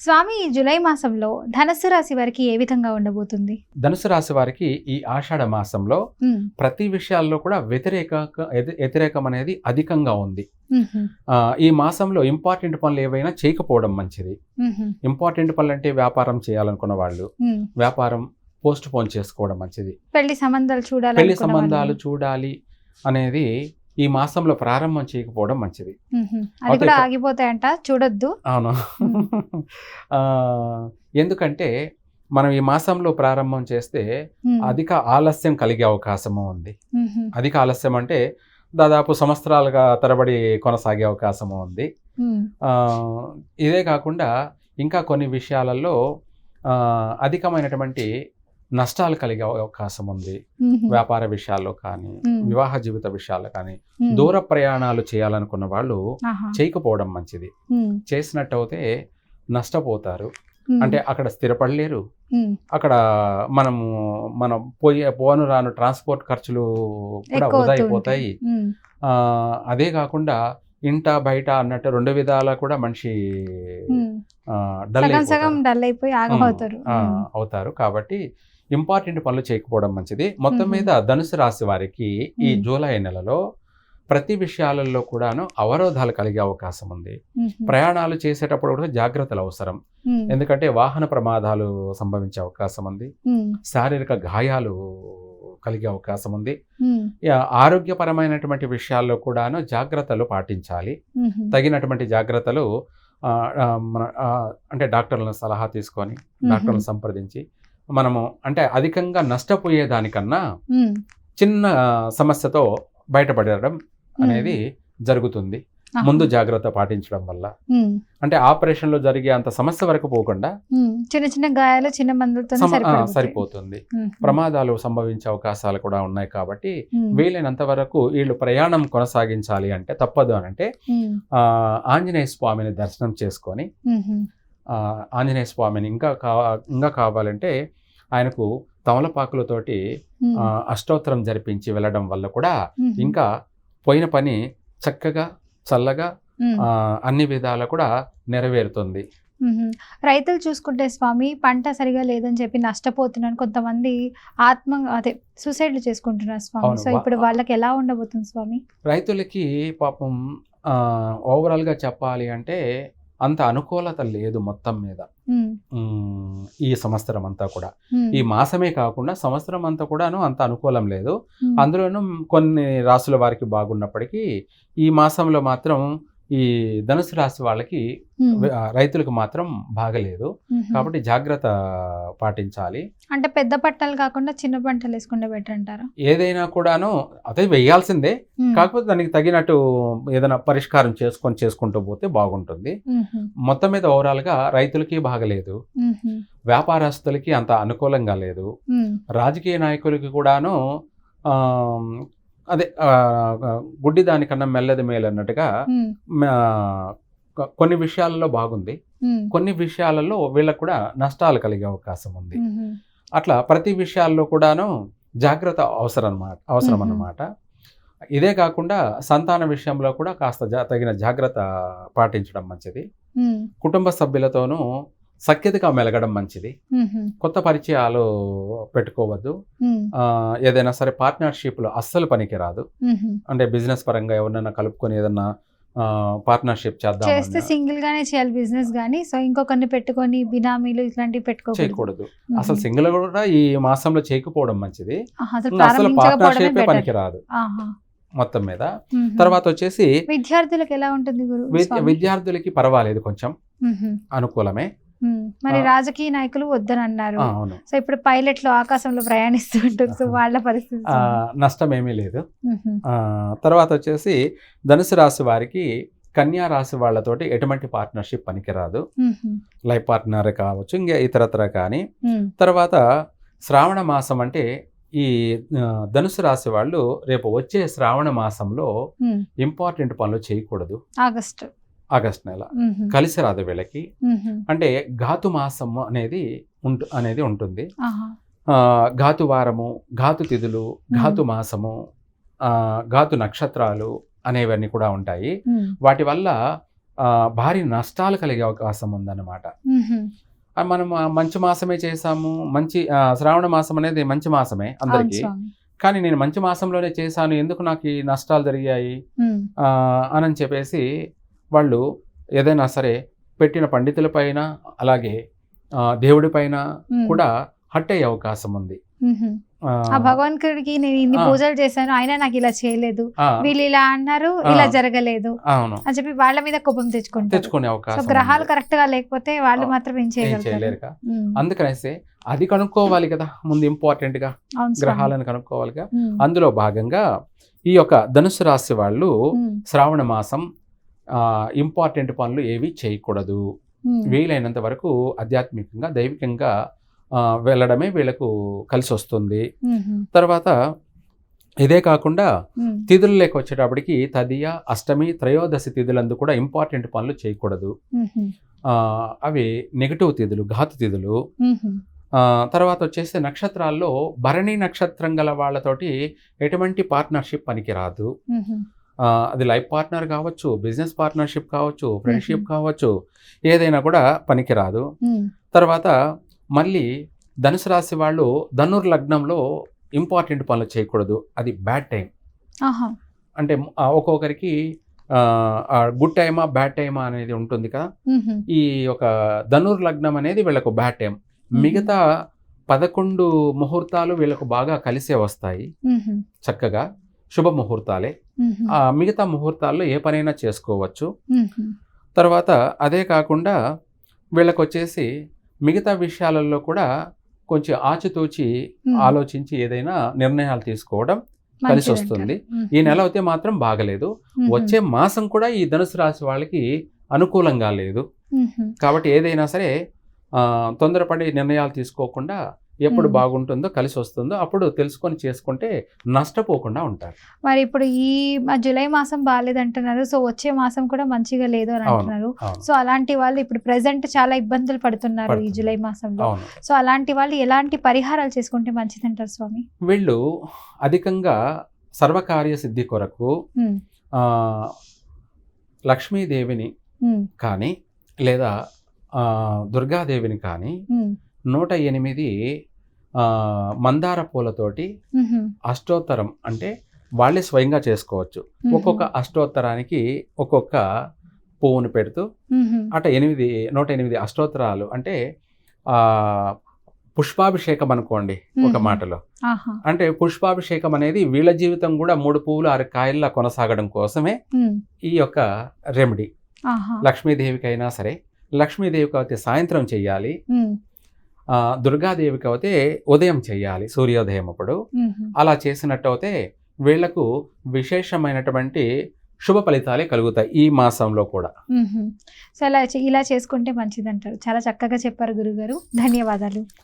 స్వామి ఈ జూలై మాసంలో ధనస్సు రాశి వారికి ఏ విధంగా ఉండబోతుంది? ధనుసు రాశి వారికి ఈ ఆషాఢ మాసంలో ఉమ్, ప్రతి విషయాల్లో కూడా వ్యతిరేక వ్యతి- వ్యతిరేకం అనేది అధికంగా ఉంది. ఆ, ఈ మాసంలో ఇంపార్టెంట్ పనులు ఏవైనా చేయకపోవడం మంచిది. ఇంపార్టెంట్ పనులు అంటే వ్యాపారం చేయాలనుకున్న వాళ్ళు. వ్యాపారం పోస్ట్ పోన్ చేసుకోవడం మంచిది. పెళ్ళి సంబంధాలు చూడాలి పెళ్ళి సంబంధాలు చూడాలి అనేది ఈ మాసంలో ప్రారంభం చేయకపోవడం మంచిది. అది కూడా. ఆగిపోతాయంట చూడొద్దు. అవును. ఎందుకంటే మనం ఈ మాసంలో ప్రారంభం చేస్తే అధిక ఆలస్యం కలిగే అవకాశము ఉంది. అధిక ఆలస్యం అంటే దాదాపు సంవత్సరాలుగా తరబడి కొనసాగే అవకాశము ఉంది. ఇదే కాకుండా ఇంకా కొన్ని విషయాలలో అధికమైనటువంటి నష్టాలు కలిగే అవకాశం ఉంది. వ్యాపార విషయాల్లో కానీ వివాహ జీవిత విషయాల్లో కానీ దూర ప్రయాణాలు చేయాలనుకున్న వాళ్ళు చేయకపోవడం మంచిది. ఉమ్, చేసినట్టయితే నష్టపోతారు. అంటే అక్కడ స్థిరపడలేరు. అక్కడ మనము మనం పోయే పోను రాను ట్రాన్స్పోర్ట్ ఖర్చులు కూడా వృధా అయిపోతాయి అదే కాకుండా ఇంట బయట అన్నట్టు రెండు విధాలా కూడా మనిషి డల్ అయిపోతారు. కాబట్టి ఇంపార్టెంట్ పనులు చేయకపోవడం మంచిది. మొత్తం. మీద ధనుసు రాశి వారికి ఈ. జూలై నెలలో ప్రతి విషయాలలో కూడాను అవరోధాలు కలిగే అవకాశం ఉంది. ప్రయాణాలు చేసేటప్పుడు కూడా జాగ్రత్తలు అవసరం. ఎందుకంటే వాహన ప్రమాదాలు సంభవించే అవకాశం ఉంది. శారీరక గాయాలు కలిగే అవకాశం ఉంది. ఆరోగ్యపరమైనటువంటి విషయాల్లో కూడాను జాగ్రత్తలు పాటించాలి. తగినటువంటి జాగ్రత్తలు మన అంటే డాక్టర్లను సలహా తీసుకొని డాక్టర్లను సంప్రదించి మనము అంటే అధికంగా నష్టపోయేదానికన్నా చిన్న సమస్యతో బయటపడడం అనేది జరుగుతుంది. ముందు జాగ్రత్త పాటించడం వల్ల. అంటే ఆపరేషన్లో జరిగే అంత సమస్య వరకు పోకుండా చిన్న చిన్న గాయాలు చిన్న మందులతో సరిపోతుంది. ప్రమాదాలు సంభవించే అవకాశాలు కూడా ఉన్నాయి కాబట్టి వీలైనంత వరకు వీళ్ళు ప్రయాణం కొనసాగించాలి అంటే తప్పదు అని అంటే ఆ, ఆంజనేయ స్వామిని దర్శనం చేసుకొని ఆంజనేయ స్వామిని ఇంకా కా ఇంకా కావాలంటే ఆయనకు తమలపాకులతోటి అష్టోత్తరం జరిపించి వెళ్ళడం వల్ల కూడా ఇంకా పోయిన పని చక్కగా చల్లగా అన్ని విధాల కూడా నెరవేరుతుంది. రైతులు చూసుకుంటే స్వామి పంట సరిగా లేదని చెప్పి నష్టపోతున్నాను కొంతమంది ఆత్మ అదే సూసైడ్లు చేసుకుంటున్నారు స్వామి. సో ఇప్పుడు వాళ్ళకి ఎలా ఉండబోతుంది స్వామి? రైతులకి పాపం ఓవరాల్గా చెప్పాలి అంటే అంత అనుకూలత లేదు మొత్తం మీద. ఈ సంవత్సరం అంతా కూడా. ఈ మాసమే కాకుండా సంవత్సరం అంతా కూడాను అంత అనుకూలం లేదు. అందులోనూ కొన్ని రాసుల వారికి బాగున్నప్పటికీ ఈ మాసంలో మాత్రం ఈ ధనుసు రాశి వాళ్ళకి రైతులకు మాత్రం బాగలేదు. కాబట్టి జాగ్రత్త పాటించాలి. అంటే పెద్ద పంటలు కాకుండా చిన్న పంటలు వేసుకుంటే బెటర్ అంటారా? ఏదైనా కూడాను అదే వేయాల్సిందే. కాకపోతే దానికి తగినట్టు ఏదైనా పరిష్కారం చేసుకొని చేసుకుంటూ పోతే బాగుంటుంది. మొత్తం మీద ఓవరాల్గా రైతులకి బాగలేదు. వ్యాపారస్తులకి అంత అనుకూలంగా లేదు. రాజకీయ నాయకులకి కూడాను అదే గుడ్డి దానికన్నా మెల్లది మేలు అన్నట్టుగా కొన్ని విషయాలలో బాగుంది. కొన్ని విషయాలలో వీళ్ళకు కూడా నష్టాలు కలిగే అవకాశం ఉంది. అట్లా ప్రతి విషయాల్లో కూడాను జాగ్రత్త అవసరం అన్నమాట అవసరం. అన్నమాట ఇదే కాకుండా సంతాన విషయంలో కూడా కాస్త తగిన జాగ్రత్త పాటించడం మంచిది. కుటుంబ సభ్యులతోనూ సఖ్యతగా మెలగడం మంచిది కొత్త పరిచయాలు పెట్టుకోవద్దు ఏదైనా సరే పార్ట్నర్షిప్లో అస్సలు పనికి రాదు ఉమ్హు. అంటే బిజినెస్ పరంగా ఎవరినైనా కలుపుకొని ఏదన్నా పార్ట్నర్షిప్ చేద్దాం చేస్తే సింగిల్ గానే చేయాలి బిజినెస్ గానీ సో ఇంకొకరిని పెట్టుకొని బినామీలు ఇట్లాంటివి పెట్టుకోకూడదు చేయకూడదు. అసలు సింగిల్ కూడా ఈ మాసంలో చేయకపోవడం మంచిది అసలు పార్ట్నర్షిప్ better. పనికి రాదు ఆహా. మొత్తం మీద. తర్వాత వచ్చేసి విద్యార్థులకు ఎలా ఉంటుంది? విద్యార్థులకి పర్వాలేదు కొంచెం. అనుకూలమే. మరి. రాజకీయ నాయకులు వద్దని అన్నారు సో ఇప్పుడు పైలట్లు ఆకాశంలో ప్రయాణిస్తూ ఉంటారు. సో వాళ్ళ పరిస్థితి. నష్టం ఏమీ లేదు. తర్వాత వచ్చేసి ధనుసు రాశి వారికి కన్యా రాశి వాళ్ళతోటి ఎటువంటి పార్ట్నర్షిప్ పనికిరాదు. లైఫ్ పార్ట్నర్ కావచ్చు ఇంకా ఇతరత్ర కానీ. తర్వాత శ్రావణ మాసం అంటే ఈ ధనుసు రాశి వాళ్ళు రేపు వచ్చే శ్రావణ మాసంలో. ఇంపార్టెంట్ పనులు చేయకూడదు. ఆగస్టు. ఆగస్ట్ నెల. కలిసి రాదు వీళ్ళకి. అంటే ఘాతు మాసం అనేది ఉంటు అనేది ఉంటుంది. ఘాతు వారము ఘాతు తిథులు ఘాతు మాసము ఘాతు నక్షత్రాలు అనేవన్నీ కూడా ఉంటాయి. వాటి వల్ల భారీ నష్టాలు కలిగే అవకాశం ఉందన్నమాట. మనం మంచి మాసమే చేసాము మంచి శ్రావణ మాసం అనేది మంచి మాసమే అందరికీ. కానీ నేను మంచి మాసంలోనే చేశాను. ఎందుకు నాకు ఈ నష్టాలు జరిగాయి? అని చెప్పేసి వాళ్ళు ఏదైనా సరే పెట్టిన పండితుల పైన అలాగే ఆ, దేవుడి పైన మ్మ్. కూడా హట్ అయ్యే అవకాశం ఉంది. ఆ, ఆ భగవంతుడికి నేను ఇన్ని. పూజలు చేశాను అయినా నాకు ఇలా చేయలేదు వీళ్ళు ఇలా అన్నారు. ఇలా జరగలేదు అని చెప్పి వాళ్ళ మీద కోపం తెచ్చుకుంటారు తెచ్చుకునే అవకాశం గ్రహాలు. కరెక్ట్గా లేకపోతే వాళ్ళు మాత్రం ఏం మ్మ్. అందుకనేసి అది కనుక్కోవాలి కదా ముందు ఇంపార్టెంట్గా. గ్రహాలను కనుక్కోవాలిగా. అందులో భాగంగా ఈ యొక్క ధనుసు రాశి వాళ్ళు. శ్రావణ మాసం ఇంపార్టెంట్ పనులు ఏవి చేయకూడదు. వీలైనంత వరకు ఆధ్యాత్మికంగా దైవికంగా వెళ్ళడమే వీళ్ళకు కలిసి వస్తుంది. తర్వాత ఇదే కాకుండా మ్మ్. తిథులు లేక వచ్చేటప్పటికి తదియ అష్టమి త్రయోదశి తిథులందు కూడా ఇంపార్టెంట్ పనులు చేయకూడదు. అవి నెగటివ్ తిథులు ఘాతు తిథులు. తర్వాత వచ్చేసి నక్షత్రాల్లో భరణి నక్షత్రం గల వాళ్ళతోటి ఎటువంటి పార్ట్నర్షిప్ పనికిరాదు. అది లైఫ్ పార్ట్నర్ కావచ్చు బిజినెస్ పార్ట్నర్షిప్ కావచ్చు ఫ్రెండ్షిప్ కావచ్చు ఏదైనా కూడా పనికిరాదు. తర్వాత మళ్ళీ ధనుసు రాశి వాళ్ళు ధనుర్ లగ్నంలో ఇంపార్టెంట్ పనులు చేయకూడదు. అది బ్యాడ్ టైం అంటే ఒక్కొక్కరికి గుడ్ టైమా బ్యాడ్ టైమా అనేది ఉంటుంది కదా. ఈ ఒక ధనుర్ లగ్నం అనేది వీళ్ళకు బ్యాడ్ టైం మిగతా పదకొండు ముహూర్తాలు వీళ్ళకు బాగా కలిసే వస్తాయి. చక్కగా. శుభ ముహూర్తాలే. ఆ మిగతా ముహూర్తాల్లో ఏ పనైనా చేసుకోవచ్చు. తర్వాత అదే కాకుండా వీళ్ళకి వచ్చేసి మిగతా విషయాలలో కూడా కొంచెం ఆచితూచి. ఆలోచించి ఏదైనా నిర్ణయాలు తీసుకోవడం కలిసి. వస్తుంది. ఈ నెల అయితే మాత్రం బాగలేదు. వచ్చే మాసం కూడా ఈ ధనుసు రాశి వాళ్ళకి అనుకూలంగా లేదు. కాబట్టి ఏదైనా సరే తొందరపడి నిర్ణయాలు తీసుకోకుండా ఎప్పుడు. బాగుంటుందో కలిసి వస్తుందో అప్పుడు తెలుసుకొని చేసుకుంటే నష్టపోకుండా ఉంటారు మరి ఇప్పుడు ఈ జూలై మాసం బాగాలేదు అంటున్నారు సో వచ్చే మాసం కూడా మంచిగా లేదు అని. అంటున్నారు సో అలాంటి వాళ్ళు ఇప్పుడు ప్రెసెంట్ చాలా ఇబ్బందులు పడుతున్నారు ఈ. జూలై మాసంలో సో అలాంటి వాళ్ళు ఎలాంటి పరిహారాలు చేసుకుంటే మంచిదంటారు స్వామి వీళ్ళు అధికంగా సర్వకార్య సిద్ధి కొరకు లక్ష్మీదేవిని. కానీ లేదా దుర్గాదేవిని కానీ. నూట ఎనిమిది మందార పూలతోటి. అష్టోత్తరం అంటే వాళ్ళే స్వయంగా చేసుకోవచ్చు. ఒక్కొక్క అష్టోత్తరానికి ఒక్కొక్క పువ్వును పెడుతూ. అట ఎనిమిది నూట ఎనిమిది అష్టోత్తరాలు అంటే ఆ, పుష్పాభిషేకం అనుకోండి ఒక. మాటలో అంటే పుష్పాభిషేకం అనేది వీళ్ళ జీవితం కూడా మూడు పువ్వులు ఆరు కాయల్లా కొనసాగడం కోసమే. ఈ యొక్క రెమెడీ లక్ష్మీదేవికి అయినా సరే లక్ష్మీదేవికి అయితే సాయంత్రం చెయ్యాలి దుర్గాదేవికి అయితే ఉదయం చెయ్యాలి సూర్యోదయం అప్పుడు. అలా చేసినట్టు అయితే వీళ్ళకు విశేషమైనటువంటి శుభ ఫలితాలే కలుగుతాయి ఈ మాసంలో కూడా. సో ఇలా చే- ఇలా చేసుకుంటే మంచిదంటారు. చాలా చక్కగా చెప్పారు గురుగారు. ధన్యవాదాలు.